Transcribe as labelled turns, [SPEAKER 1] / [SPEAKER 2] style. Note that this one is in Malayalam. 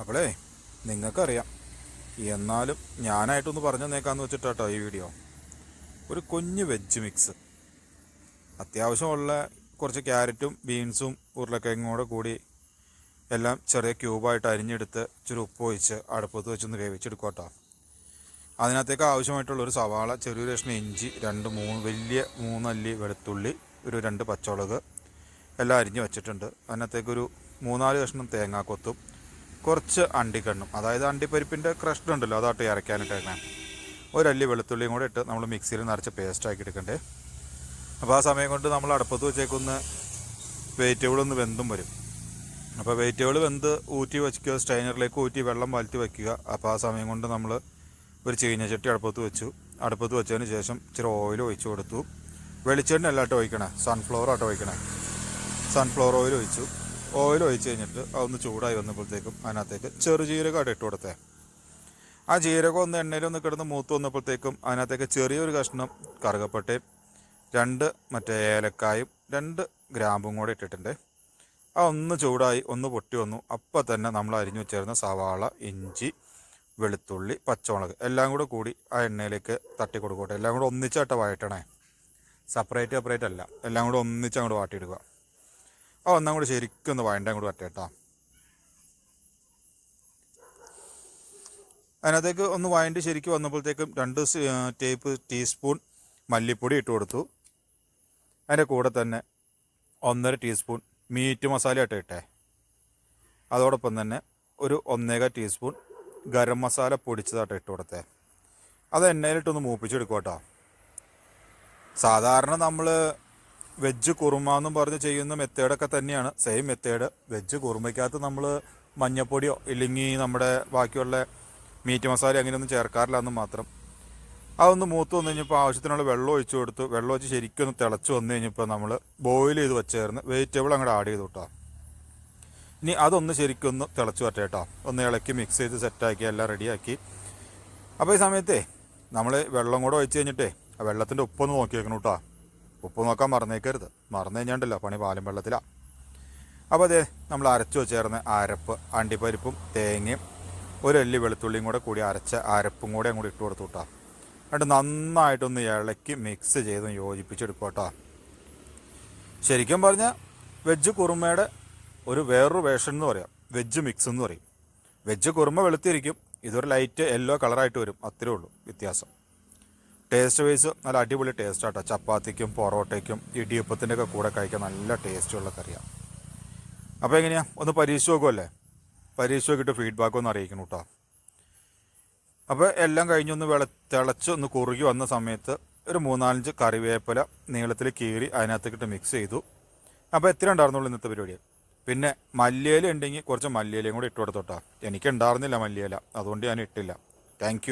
[SPEAKER 1] അപ്പോളേ നിങ്ങൾക്കറിയാം. എന്നാലും ഞാനായിട്ടൊന്ന് പറഞ്ഞു തന്നേക്കാന്ന് വെച്ചിട്ടാട്ടോ ഈ വീഡിയോ. ഒരു കുഞ്ഞ് വെജ് മിക്സ് അത്യാവശ്യമുള്ള കുറച്ച് ക്യാരറ്റും ബീൻസും ഉരുളക്കിഴങ്ങും കൂടെ എല്ലാം ചെറിയ ക്യൂബായിട്ട് അരിഞ്ഞെടുത്ത് ഇച്ചിരി ഉപ്പ് ഒഴിച്ച് അടുപ്പത്ത് വെച്ചൊന്ന് വേവിച്ചെടുക്കുക കേട്ടോ അതിനകത്തേക്ക് ആവശ്യമായിട്ടുള്ള ഒരു സവാള ചെറിയ കഷ്ണം ഇഞ്ചി രണ്ട് മൂന്ന് വലിയ മൂന്നല്ലി വെളുത്തുള്ളി ഒരു രണ്ട് പച്ചമുളക് എല്ലാം അരിഞ്ഞ് വെച്ചിട്ടുണ്ട്. അതിനകത്തേക്കൊരു മൂന്നാൽ കഷ്ണം തേങ്ങാക്കൊത്തും കുറച്ച് അണ്ടിക്കണ്ണും അതായത് അണ്ടിപ്പരിപ്പിന്റെ ക്രഷ്ഡ് ഉണ്ടല്ലോ അതാട്ട് ഇറക്കാനിട്ടേക്കാൻ ഒരല്ലി വെളുത്തുള്ളിയും കൂടെ ഇട്ട് നമ്മൾ മിക്സിയിൽ നിറച്ച് പേസ്റ്റ് ആക്കി എടുക്കണ്ടേ. അപ്പോൾ ആ സമയം കൊണ്ട് നമ്മൾ അടുപ്പത്ത് വെച്ചേക്കുന്ന വെജിറ്റബിൾ ഒന്ന് വെന്തും വരും. അപ്പോൾ വെജിറ്റബിൾ വെന്ത് ഊറ്റി വയ്ക്കുക സ്റ്റൈനറിലേക്ക് ഊറ്റി വെള്ളം വലത്തി വയ്ക്കുക അപ്പോൾ ആ സമയം കൊണ്ട് നമ്മൾ ഒരു ചീനച്ചട്ടി അടുപ്പത്ത് വെച്ചു. അടുപ്പത്ത് വെച്ചതിന് ശേഷം ഇച്ചിരി ഓയിൽ ഒഴിച്ചു കൊടുത്തു. വെളിച്ചെണ്ണ അല്ലാട്ടോ ഒഴിക്കണേ സൺഫ്ലവർ ആട്ടോ ഒഴിക്കണേ. സൺഫ്ലവർ ഓയിൽ ഒഴിച്ചു. ഓയിൽ ഒഴിച്ച് കഴിഞ്ഞിട്ട് അതൊന്ന് ചൂടായി വന്നപ്പോഴത്തേക്കും അതിനകത്തേക്ക് ചെറുജീരകം അവിടെ ഇട്ട് കൊടുത്തേ. ആ ജീരകം ഒന്ന് എണ്ണയിൽ ഒന്ന് കിടന്ന് മൂത്ത് വന്നപ്പോഴത്തേക്കും അതിനകത്തേക്ക് ചെറിയൊരു കഷ്ണം കറുകപ്പട്ടയും രണ്ട് മറ്റേ ഏലക്കായും രണ്ട് ഗ്രാമ്പും കൂടെ ഇട്ടിട്ടുണ്ട്. ആ ഒന്ന് ചൂടായി ഒന്ന് പൊട്ടി വന്നു. അപ്പം തന്നെ നമ്മൾ അരിഞ്ഞു വെച്ചിരുന്ന സവാള ഇഞ്ചി വെളുത്തുള്ളി പച്ചമുളക് എല്ലാം കൂടെ കൂടി ആ എണ്ണയിലേക്ക് തട്ടി കൊടുക്കട്ടെ. എല്ലാം കൂടെ ഒന്നിച്ചായിട്ട് വഴറ്റണേ. സെപ്പറേറ്റ് സെപ്പറേറ്റ് അല്ല. എല്ലാം കൂടെ ഒന്നിച്ച് അങ്ങോട്ട് വാട്ടിയെടുക്കുക ആ ഒന്നും കൂടി ശരിക്കും ഒന്ന് വഴണ്ട കൂടെ വരട്ടെ അതിനകത്തേക്ക് ഒന്ന് വഴണ്ടി ശരിക്കും വന്നപ്പോഴത്തേക്കും രണ്ട് ടേപ്പ് ടീസ്പൂൺ മല്ലിപ്പൊടി ഇട്ട് കൊടുത്തു. അതിന്റെ കൂടെ തന്നെ ഒന്നര ടീസ്പൂൺ മീറ്റ് മസാല ഇട്ട് ഇട്ടേ. അതോടൊപ്പം തന്നെ ഒരു ഒന്നേക ടീസ്പൂൺ ഗരം മസാല പൊടിച്ചതായിട്ട് ഇട്ട് കൊടുത്തേ. അത് എണ്ണയിലിട്ടൊന്ന് മൂപ്പിച്ചെടുക്കുക കേട്ടോ. സാധാരണ നമ്മൾ വെജ് കുറുമ എന്നും പറഞ്ഞ് ചെയ്യുന്ന മെത്തേഡൊക്കെ തന്നെയാണ്. Same method. വെജ് കുറുമയ്ക്കകത്ത് നമ്മൾ മഞ്ഞപ്പൊടിയോ ഇല്ലെങ്കിൽ നമ്മുടെ ബാക്കിയുള്ള മീറ്റ് മസാല അങ്ങനെയൊന്നും ചേർക്കാറില്ല എന്ന് മാത്രം. അതൊന്ന് മൂത്ത് വന്നു കഴിഞ്ഞപ്പോൾ ആവശ്യത്തിനുള്ള വെള്ളം ഒഴിച്ചു കൊടുത്തു വെള്ളം ഒഴിച്ച് ശരിക്കും ഒന്ന് തിളച്ച് വന്നു കഴിഞ്ഞപ്പോൾ നമ്മൾ ബോയിൽ ചെയ്ത് വെച്ചായിരുന്നു വെജിറ്റബിൾ അങ്ങോട്ട് ആഡ് ചെയ്തു കേട്ടോ ഇനി അതൊന്ന് ശരിക്കും ഒന്ന് തിളച്ച് വരട്ടെ കേട്ടോ ഒന്ന് ഇളക്കി മിക്സ് ചെയ്ത് സെറ്റാക്കി എല്ലാം റെഡിയാക്കി അപ്പോൾ ഈ സമയത്തേ നമ്മൾ വെള്ളം കൂടെ ഒഴിച്ച് കഴിഞ്ഞിട്ടേ ആ വെള്ളത്തിന്റെ ഉപ്പൊന്ന് നോക്കി വെക്കണം കേട്ടോ ഉപ്പ് നോക്കാൻ മറന്നേക്കരുത്. മറന്നു കഴിഞ്ഞാണ്ടല്ലോ പണി പാലും വെള്ളത്തിലാണ് അപ്പോൾ അതെ നമ്മൾ അരച്ചു വെച്ചേർന്ന അരപ്പ് അണ്ടിപ്പരിപ്പും തേങ്ങയും ഒരു അല്ലി വെളുത്തുള്ളിയും കൂടെ കൂടി അരച്ച അരപ്പും കൂടെ അങ്ങോട്ട് ഇട്ട് കൊടുത്തു കേട്ടോ എന്നിട്ട് നന്നായിട്ടൊന്ന് ഇളക്കി മിക്സ് ചെയ്ത് യോജിപ്പിച്ചെടുക്കുക കേട്ടോ ശരിക്കും പറഞ്ഞാൽ വെജ് കുറുമയുടെ ഒരു വേറൊരു വേഷൻ എന്ന് പറയാം. വെജ് മിക്സ് എന്ന് പറയും. വെജ് കുറുമ വെളുത്തിരിക്കും. ഇതൊരു ലൈറ്റ് യെല്ലോ കളറായിട്ട് വരും. അത്രേ ഉള്ളൂ വ്യത്യാസം. ടേസ്റ്റ് വൈസ് നല്ല അടിപൊളി ടേസ്റ്റ് ആട്ടോ. ചപ്പാത്തിക്കും പൊറോട്ടയ്ക്കും ഇടിയപ്പത്തിന്റെ ഒക്കെ കൂടെ കഴിക്കാൻ നല്ല ടേസ്റ്റുള്ള കറിയാണ് അപ്പോൾ എങ്ങനെയാണ് ഒന്ന് പരീക്ഷിച്ച് നോക്കുമല്ലേ പരീക്ഷിച്ച് നോക്കിയിട്ട് ഫീഡ്ബാക്ക് ഒന്ന് അറിയിക്കണം കേട്ടോ അപ്പോൾ എല്ലാം കഴിഞ്ഞൊന്ന് വെള തിളച്ച് ഒന്ന് കുറുകി വന്ന സമയത്ത് ഒരു മൂന്നാലഞ്ച് കറിവേപ്പില നീളത്തിൽ കീറി അതിനകത്തേക്കിട്ട് മിക്സ് ചെയ്തു. അപ്പോൾ എത്ര ഉണ്ടായിരുന്നുള്ളൂ ഇന്നത്തെ പരിപാടി? പിന്നെ മല്ലിയില ഉണ്ടെങ്കിൽ കുറച്ച് മല്ലിയിലയും കൂടി ഇട്ട് കൊടുത്തോട്ടോ. എനിക്ക് ഉണ്ടായിരുന്നില്ല മല്ലിയില. അതുകൊണ്ട് ഞാൻ ഇട്ടില്ല. താങ്ക്